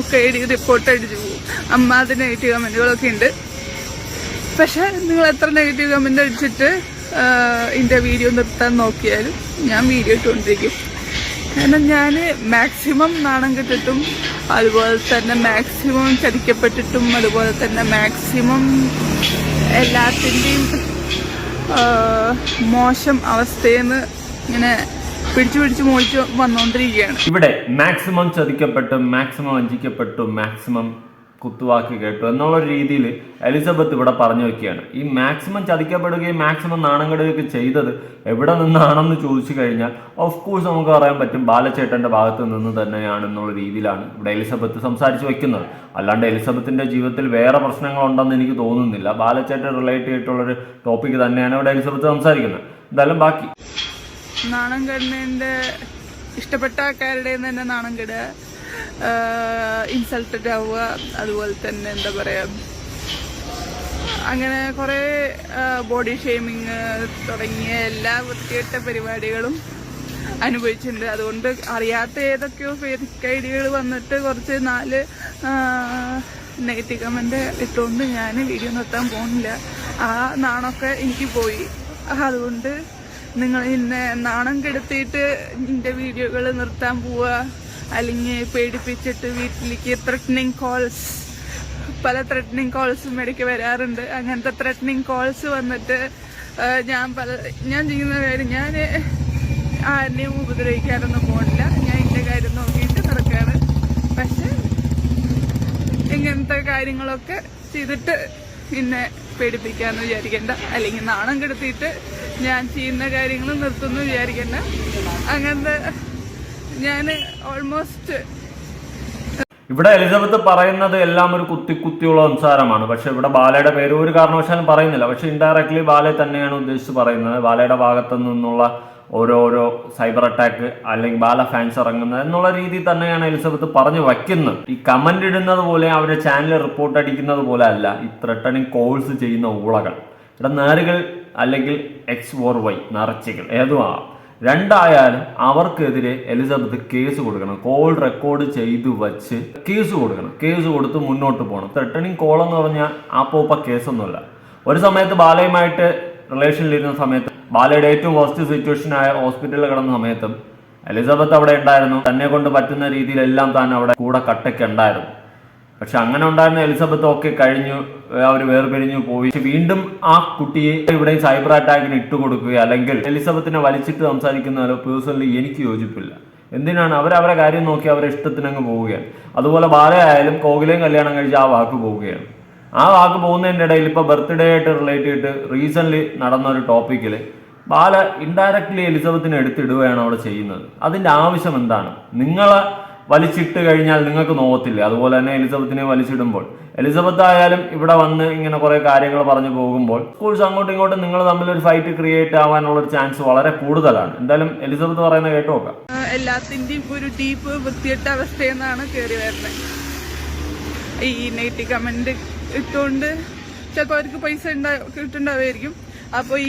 ഒക്കെ എഴുതി റിപ്പോർട്ട് അടിച്ചു പോകും. അമ്മാതിരി നെഗറ്റീവ് കമന്റുകളൊക്കെ ഉണ്ട്. പക്ഷെ നിങ്ങൾ എത്ര നെഗറ്റീവ് കമന്റ് അടിച്ചിട്ട് ഇതിന്റെ വീഡിയോ നിർത്താൻ നോക്കിയാലും ഞാൻ വീഡിയോ ഇട്ടുകൊണ്ടിരിക്കും. കാരണം ഞാൻ മാക്സിമം നാണം കെട്ടിട്ടും അതുപോലെ തന്നെ മാക്സിമം ചതിക്കപ്പെട്ടിട്ടും അതുപോലെ തന്നെ മാക്സിമം എല്ലാത്തിന്റെയും മോശം അവസ്ഥയെന്ന് ഇങ്ങനെ പിടിച്ചു പിടിച്ചു മോളിച്ച് വന്നുകൊണ്ടിരിക്കുകയാണ് ഇവിടെ മാക്സിമം ചതിക്കപ്പെട്ടു മാക്സിമം വഞ്ചിക്കപ്പെട്ടു മാക്സിമം കുത്തുവാക്കി കേട്ടു എന്നുള്ള രീതിയിൽ എലിസബത്ത് ഇവിടെ പറഞ്ഞു വെക്കുകയാണ്. ഈ മാക്സിമം ചതിക്കപ്പെടുകയും മാക്സിമം നാണം കെടുകയൊക്കെ ചെയ്തത് എവിടെ നിന്നാണെന്ന് ചോദിച്ചു കഴിഞ്ഞാൽ ഓഫ് കോഴ്സ് നമുക്ക് പറയാൻ പറ്റും ബാലച്ചേട്ടന്റെ ഭാഗത്ത് നിന്ന് തന്നെയാണ് എന്നുള്ള രീതിയിലാണ് ഇവിടെ എലിസബത്ത് സംസാരിച്ചു വെക്കുന്നത്. അല്ലാണ്ട് എലിസബത്തിന്റെ ജീവിതത്തിൽ വേറെ പ്രശ്നങ്ങളുണ്ടെന്ന് എനിക്ക് തോന്നുന്നില്ല. ബാലച്ചേട്ടൻ റിലേറ്റ് ചെയ്തിട്ടുള്ളൊരു ടോപ്പിക് തന്നെയാണ് ഇവിടെ എലിസബത്ത് സംസാരിക്കുന്നത്. എന്തായാലും ബാക്കി. നാണം കെടുന്നതിന്റെ ഇഷ്ടപ്പെട്ട ആൾക്കാരുടെ തന്നെ നാണം കെടുക ഇൻസൾട്ടഡ് ആവുക അതുപോലെ തന്നെ എന്താ പറയുക അങ്ങനെ കുറേ ബോഡി ഷെയ്മിങ് തുടങ്ങിയ എല്ലാ വൃത്തികെട്ട പരിപാടികളും അനുഭവിച്ചിട്ടുണ്ട്. അതുകൊണ്ട് അറിയാത്ത ഏതൊക്കെയോ ഫേക്ക് ഐഡിയകൾ വന്നിട്ട് കുറച്ച് നാല് നെഗറ്റീവ് കമന്റ് ഇട്ടുകൊണ്ട് ഞാൻ വീഡിയോ നിർത്താൻ പോകുന്നില്ല ആ നാണൊക്കെ എനിക്ക് പോയി. അതുകൊണ്ട് നിങ്ങൾ എന്നെ നാണം കെടുത്തിയിട്ട് എന്റെ വീഡിയോകൾ നിർത്താൻ പോവുക അല്ലെങ്കിൽ പേടിപ്പിച്ചിട്ട് വീട്ടിലേക്ക് ത്രെറ്റനിങ് കോൾസ് പല ത്രെറ്റനിങ് കോൾസും ഇടയ്ക്ക് വരാറുണ്ട്. അങ്ങനത്തെ ത്രെറ്റനിങ് കോൾസ് വന്നിട്ട് ഞാൻ പല ഞാൻ ചെയ്യുന്ന കാര്യം ഞാൻ ആരെയും ഉപദ്രവിക്കാനൊന്നും പോകണില്ല ഞാൻ എന്റെ കാര്യം നോക്കിയിട്ട് നടക്കുകയാണ് പക്ഷെ ഇങ്ങനത്തെ കാര്യങ്ങളൊക്കെ ചെയ്തിട്ട് പിന്നെ പേടിപ്പിക്കാന്ന് വിചാരിക്കേണ്ട. അല്ലെങ്കിൽ നാണം കെടുത്തിയിട്ട് ഞാൻ ചെയ്യുന്ന കാര്യങ്ങൾ നിർത്തുന്നു വിചാരിക്കണ്ട. അങ്ങനത്തെ ഞാൻ ഓൾമോസ്റ്റ് ഇവിടെ എലിസബത്ത് പറയുന്നത് എല്ലാം ഒരു കുത്തി കുത്തിയുള്ള സംസാരമാണ്. പക്ഷെ ഇവിടെ ബാലയുടെ പേര് ഒരു കാരണവശാലും പറയുന്നില്ല. പക്ഷെ ഇൻഡയറക്ട്ലി ബാലയെ തന്നെയാണ് ഉദ്ദേശിച്ച് പറയുന്നത്. ബാലയുടെ ഭാഗത്തു നിന്നുള്ള ഓരോരോ സൈബർ അറ്റാക്ക് അല്ലെങ്കിൽ ബാല ഫാൻസ് ഇറങ്ങുന്നത് എന്നുള്ള രീതിയിൽ തന്നെയാണ് എലിസബത്ത് പറഞ്ഞു വയ്ക്കുന്നത്. ഈ കമന്റ് ഇടുന്നത് പോലെ അവരുടെ ചാനൽ റിപ്പോർട്ട് അടിക്കുന്നത് പോലെ അല്ല ഈ ത്രട്ടണിങ് കോഴ്സ് ചെയ്യുന്ന ഊളകൾ. ഇവിടെ നേരുകൾ അല്ലെങ്കിൽ എക്സ് ഓർ വൈ നറച്ചികൾ ഏതുമാകാം രണ്ടായാലും അവർക്കെതിരെ എലിസബത്ത് കേസ് കൊടുക്കണം. കോൾ റെക്കോർഡ് ചെയ്തു വച്ച് കേസ് കൊടുക്കണം. കേസ് കൊടുത്ത് മുന്നോട്ട് പോകണം. ത്രെട്ടണിങ് കോൾ എന്ന് പറഞ്ഞാൽ ആ പോപ്പ കേസൊന്നുമല്ല. ഒരു സമയത്ത് ബാലയുമായിട്ട് റിലേഷനിലിരുന്ന സമയത്ത് ബാലയുടെ ഏറ്റവും വേസ്റ്റ് സിറ്റുവേഷൻ ആയ ഹോസ്പിറ്റലിൽ കിടന്ന സമയത്തും എലിസബത്ത് അവിടെ ഉണ്ടായിരുന്നു. തന്നെ കൊണ്ട് പറ്റുന്ന രീതിയിലെല്ലാം താൻ അവിടെ കൂടെ കട്ടയ്ക്ക് ഉണ്ടായിരുന്നു. പക്ഷെ അങ്ങനെ ഉണ്ടായിരുന്ന എലിസബത്ത് ഒക്കെ കഴിഞ്ഞു അവർ വേർപിരിഞ്ഞു പോയി. വീണ്ടും ആ കുട്ടിയെ ഇവിടെ സൈബർ അറ്റാക്കിന് ഇട്ടുകൊടുക്കുക അല്ലെങ്കിൽ എലിസബത്തിനെ വലിച്ചിട്ട് സംസാരിക്കുന്നതിലോ പേഴ്സണലി എനിക്ക് യോജിപ്പില്ല. എന്തിനാണ്? അവർ അവരെ കാര്യം നോക്കി അവരെ ഇഷ്ടത്തിനങ്ങ് പോവുകയാണ്. അതുപോലെ ബാലയായാലും കോകിലയും കല്യാണം കഴിച്ച് ആ വാക്ക് പോവുകയാണ്. ആ വാക്ക് പോകുന്നതിന്റെ ഇടയിൽ ഇപ്പോൾ ബർത്ത്ഡേ ആയിട്ട് റിലേറ്റ് ചെയ്തിട്ട് റീസെന്റ് നടന്ന ഒരു ടോപ്പിക്കിൽ ബാല ഇൻഡയറക്ട്ലി എലിസബത്തിനെ എടുത്തിടുകയാണ് അവിടെ ചെയ്യുന്നത്. അതിന്റെ ആവശ്യം എന്താണ്? നിങ്ങളെ വലിച്ചിട്ട് കഴിഞ്ഞാൽ നിങ്ങൾക്ക് നോവത്തില്ല. അതുപോലെ തന്നെ എലിസബത്തിനെ വലിച്ചിടുമ്പോൾ. എലിസബത്ത് ആയാലും ഇവിടെ വന്ന് ഇങ്ങനെ കുറെ കാര്യങ്ങൾ പറഞ്ഞു പോകുമ്പോൾ സ്കൂൾസ് അങ്ങോട്ടും ഇങ്ങോട്ടും നിങ്ങൾ തമ്മിൽ ഒരു ഫൈറ്റ് ക്രിയേറ്റ് ആവാനുള്ള ഒരു ചാൻസ് വളരെ കൂടുതലാണ്. എന്തായാലും എലിസബത്ത് പറയുന്ന കേട്ട് നോക്കാം. എല്ലാത്തിന്റെയും ഒരു ഡീപ്പ് വൃത്തികെട്ട അവസ്ഥയെന്നാണ് കയറി വരുന്നത്. ഈ നെഗറ്റീവ് കമന്റ് ഇട്ടുകൊണ്ട് ചിലപ്പോൾ അവർക്ക് പൈസ ഉണ്ടാ കിട്ടുണ്ടാവുമായിരിക്കും അപ്പോൾ ഈ